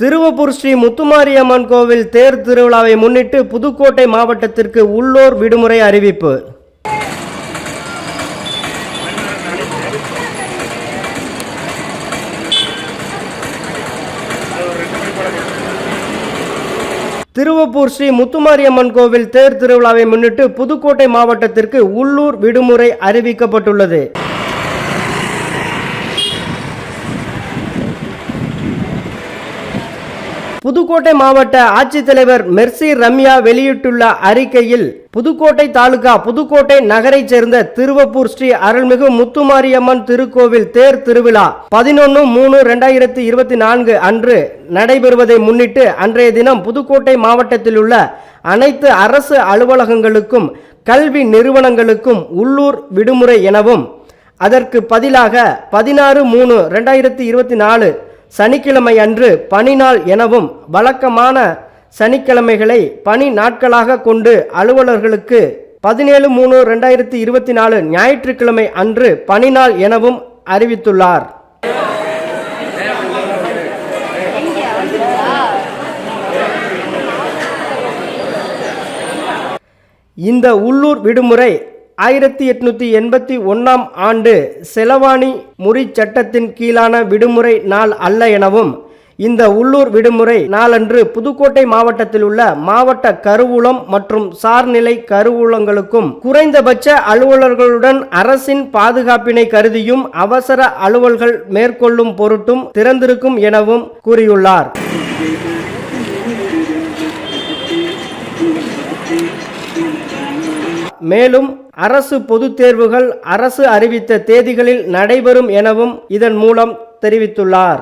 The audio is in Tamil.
திருவப்பூர் ஸ்ரீ முத்துமாரியம்மன் கோவில் தேர் திருவிழாவை முன்னிட்டு புதுக்கோட்டை மாவட்டத்திற்கு உள்ளூர் விடுமுறை அறிவிப்பு. திருவப்பூர் ஸ்ரீ முத்துமாரியம்மன் கோவில் தேர் திருவிழாவை முன்னிட்டு புதுக்கோட்டை மாவட்டத்திற்கு உள்ளூர் விடுமுறை அறிவிக்கப்பட்டுள்ளது. புதுக்கோட்டை மாவட்ட ஆட்சித்தலைவர் மெர்சி ரம்யா வெளியிட்டுள்ள அறிக்கையில் புதுக்கோட்டை தாலுகா புதுக்கோட்டை நகரைச் சேர்ந்த திருவப்பூர் ஸ்ரீ அருள்மிகு முத்துமாரியம்மன் திருக்கோவில் தேர் திருவிழா பதினொன்று மூணு ரெண்டாயிரத்தி இருபத்தி நான்கு அன்று நடைபெறுவதை முன்னிட்டு அன்றைய தினம் புதுக்கோட்டை மாவட்டத்தில் உள்ள அனைத்து அரசு அலுவலகங்களுக்கும் கல்வி நிறுவனங்களுக்கும் உள்ளூர் விடுமுறை எனவும் அதற்கு பதிலாக பதினாறு மூணு ரெண்டாயிரத்தி இருபத்தி நாலு சனிக்கிழமை அன்று பணி நாள் எனவும் வழக்கமான சனிக்கிழமைகளை பணி நாட்களாக கொண்டு அலுவலர்களுக்கு பதினேழு மூணு ரெண்டாயிரத்தி இருபத்தி நாலு ஞாயிற்றுக்கிழமை அன்று பணி நாள் எனவும் அறிவித்துள்ளார். இந்த உள்ளூர் விடுமுறை ஆயிரத்தி எட்நூற்றி எண்பத்தி ஒன்றாம் ஆண்டு செலவாணி முறி சட்டத்தின் கீழான விடுமுறை நாள் அல்ல எனவும் இந்த உள்ளூர் விடுமுறை நாளன்று புதுக்கோட்டை மாவட்டத்தில் உள்ள மாவட்ட கருவூலம் மற்றும் சார்நிலை கருவூலங்களுக்கும் குறைந்தபட்ச அலுவலர்களுடன் அரசின் பாதுகாப்பினை கருதியும் அவசர அலுவல்கள் மேற்கொள்ளும் பொருட்டும் திறந்திருக்கும் எனவும் கூறியுள்ளார். மேலும் அரசு பொதுத் தேர்வுகள் அரசு அறிவித்த தேதிகளில் நடைபெறும் எனவும் இதன் மூலம் தெரிவித்துள்ளார்.